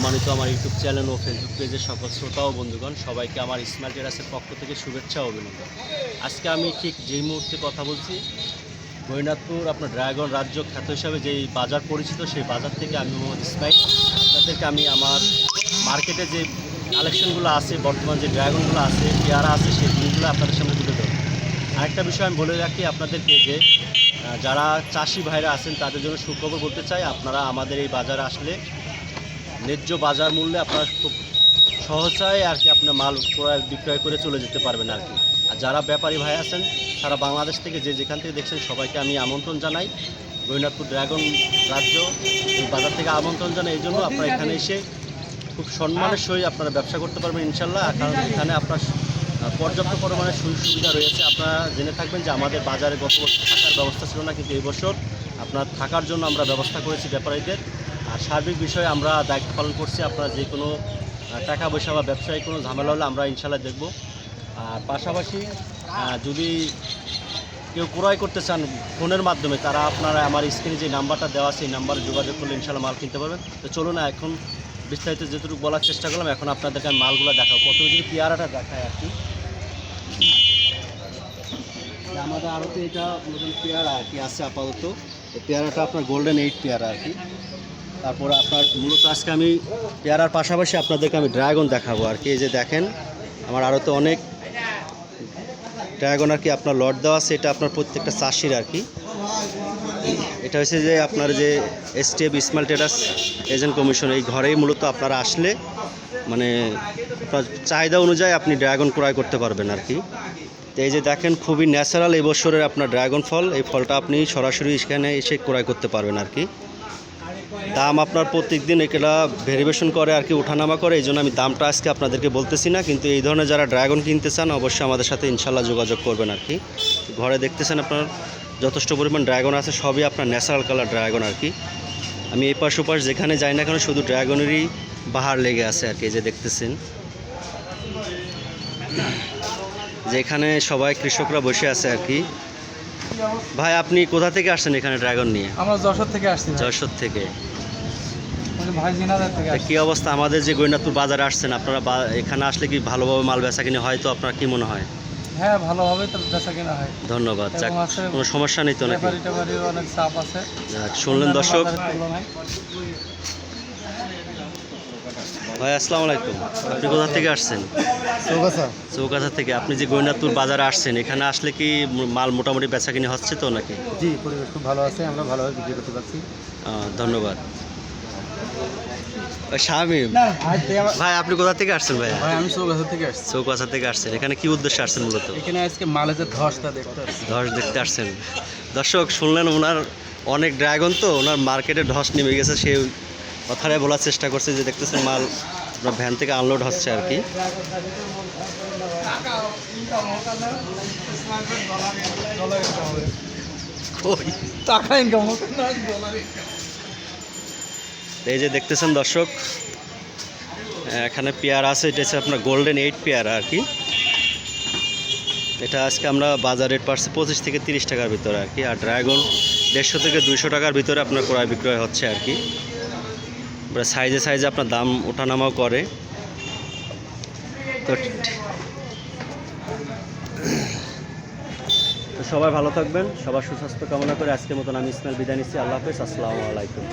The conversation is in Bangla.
সম্মানিত আমার ইউটিউব চ্যানেল ও ফেসবুক পেজের সকল শ্রোতা ও বন্ধুগণ, সবাইকে আমার স্মার্ট টেরাসের পক্ষ থেকে শুভেচ্ছা ও অভিনন্দন। আজকে আমি ঠিক যেই মুহূর্তে কথা বলছি গৈনাথপুর আপনার ড্রাগন রাজ্য খ্যাত হিসাবে যেই বাজার পরিচিত সেই বাজার থেকে আমি মোহাম্মদ ইসমাইল। আপনাদেরকে আমি আমার মার্কেটে যে কালেকশনগুলো আছে, বর্তমান যে ড্রাগনগুলো আছে, পেয়ারা আছে, সেই জিনিসগুলো আপনাদের সামনে তুলে ধরবো। আরেকটা বিষয় আমি বলে রাখি আপনাদেরকে যে যারা চাষি ভাইরা আছেন, তাদের জন্য সুখবর বলতে চাই, আপনারা আমাদের এই বাজারে আসলে ন্যায্য বাজার মূল্যে আপনারা খুব সহজায় আর কি আপনার মাল ক্রয় বিক্রয় করে চলে যেতে পারবেন আর কি। আর যারা ব্যাপারী ভাই আছেন সারা বাংলাদেশ থেকে যে যেখান থেকে দেখছেন, সবাইকে আমি আমন্ত্রণ জানাই। গৈনাথপুর ড্রাগন রাজ্য এই বাজার থেকে আমন্ত্রণ জানাই। এই জন্য আপনারা এখানে এসে খুব সম্মানের সহিত আপনারা ব্যবসা করতে পারবেন ইনশাল্লাহ। কারণ এখানে আপনার পর্যাপ্ত পরিমাণে সুযোগ সুবিধা রয়েছে। আপনারা জেনে থাকবেন যে আমাদের বাজারে গত বছর থাকার ব্যবস্থা ছিল না, কিন্তু এই বছর আপনার থাকার জন্য আমরা ব্যবস্থা করেছি ব্যাপারীদের। আর সার্বিক বিষয়ে আমরা দায়িত্ব পালন করছি। আপনারা যে কোনো টাকা পয়সা বা ব্যবসায়ী কোনো ঝামেলা হলে আমরা ইনশাল্লাহ দেখব। আর পাশাপাশি যদি কেউ ক্রয় করতে চান ফোনের মাধ্যমে, তারা আপনারা আমার স্ক্রিনে যে নাম্বারটা দেওয়া আছে নাম্বারে যোগাযোগ করলে ইনশাল্লাহ মাল কিনতে পারবেন। তো চলুন এখন বিস্তারিত যেটুকু বলার চেষ্টা করলাম, এখন আপনাদেরকে আমি মালগুলো দেখাবো। প্রথমে যদি পেয়ারাটা দেখায় আর কি। আমাদের আরও তো এটা পেয়ারা আর কি আছে আপাতত। পেয়ারাটা আপনার গোল্ডেন এইট পেয়ারা আর কি। তারপরে আপনার মূলত আজকে আমি পেয়ারার পাশাপাশি আপনাদেরকে আমি ড্রাগন দেখাবো আর কি। এই যে দেখেন, আমার আরও তো অনেক ড্রাগন আর কি আপনার লট দেওয়া আছে। এটা আপনার প্রত্যেকটা চাষির আর কি। এটা হচ্ছে যে আপনার যে STF small terrace agent commission, এই ঘরেই মূলত আপনারা আসলে মানে চাহিদা অনুযায়ী আপনি ড্রাগন ক্রয় করতে পারবেন আর কি। তো এই যে দেখেন, খুবই ন্যাচারাল এই বছরের আপনার ড্রাগন ফল, এই ফলটা আপনি সরাসরি এখানে এসে ক্রয় করতে পারবেন আর কি। দাম আপনার প্রত্যেক দিন এগুলা ভেরিয়েশন করে আর কি ওঠানামা করে এই জন্য আমি দামটা আজকে আপনাদেরকে বলতেছি না কিন্তু এই ধরনের যারা ড্রাগন কিনতে চান অবশ্যই আমাদের সাথে ইনশাল্লাহ যোগাযোগ করবেন আর কি। ঘরে দেখতেছেন আপনার যথেষ্ট পরিমাণ ড্রাগন আছে সবই আপনার ন্যাচারাল কালার ড্রাগন আর কি। আমি এই পাশ ওপাশ যেখানে যাই না কেন শুধু ড্রাগনেরই বাহার লেগে আছে আর কি এই যে দেখতেছেন। যেখানে সবাই কৃষকরা বসে আছে আর কি। ভাই আপনি কোথা থেকে আসছেন এখানে ড্রাগন নিয়ে? আমরা যশোর থেকে আসছি যশোর থেকে। ভাই জিনাদার থেকে কি অবস্থা? আমাদের যে গৈনাথপুর বাজারে আসছেন আপনারা এখানে আসলে কি ভালোভাবে মাল বেচা কিনে হয়? তো আপনার কি মনে হয়? হ্যাঁ ভালোভাবে তো বেচা কেনা হয়। ধন্যবাদ। যাক, কোনো সমস্যা নেই তো নাকি? অনেক চাপ আছে। শুনলেন দর্শক। ভাই আসসালামু আলাইকুম। আপনি কোথা থেকে আসছেন? চৌগাছা। চৌকাছা থেকে। আপনি যে গৈনাথপুর বাজারে আসছেন এখানে আসলে কি মাল মোটামুটি বেচা কিনে হচ্ছে তো নাকি? জি পরিবেশ খুব ভালো আছে। আমরা ভালোভাবে বিক্রি করতে পারছি। ধন্যবাদ। শামিম। ভাই ভাই আপনি কোথা থেকে আসছেন ভাইয়া? আমি চৌগাছা থেকে আসছি। চৌকাছা থেকে আসছেন। এখানে কি উদ্দেশ্যে আসছেন মূলত? এখানে আজকে মালে যে ধসটা দেখতে ধস দেখতে আসছেন। দর্শক শুনলেন ওনার অনেক ড্রাগন তো ওনার মার্কেটে ধস নেমে গেছে সেই কথাটাই বলার চেষ্টা করছে যে দেখতেছেন মাল ভ্যান থেকে আনলোড হচ্ছে আর কি। টাকা ইনকাম এই যে দেখতেছেন দর্শক, এখানে পেয়ার আছে, এটা হচ্ছে আপনার গোল্ডেন এইট পেয়ার আর কি। এটা আজকে আমরা বাজার রেট পাচ্ছি পঁচিশ থেকে তিরিশ টাকার ভিতরে আর কি, আর ড্রাগন দেড়শো থেকে দুইশো টাকার ভিতরে আপনার ক্রয় বিক্রয় হচ্ছে আর কি। সাইজে সাইজে আপনার দাম ওঠানামাও করে। তো তো সবাই ভালো থাকবেন, সবার সুস্বাস্থ্য কামনা করে আজকের মতন আমি ইসমাইল বিদায় নিচ্ছি, আল্লাহ হাফেজ, আসসালামু আলাইকুম।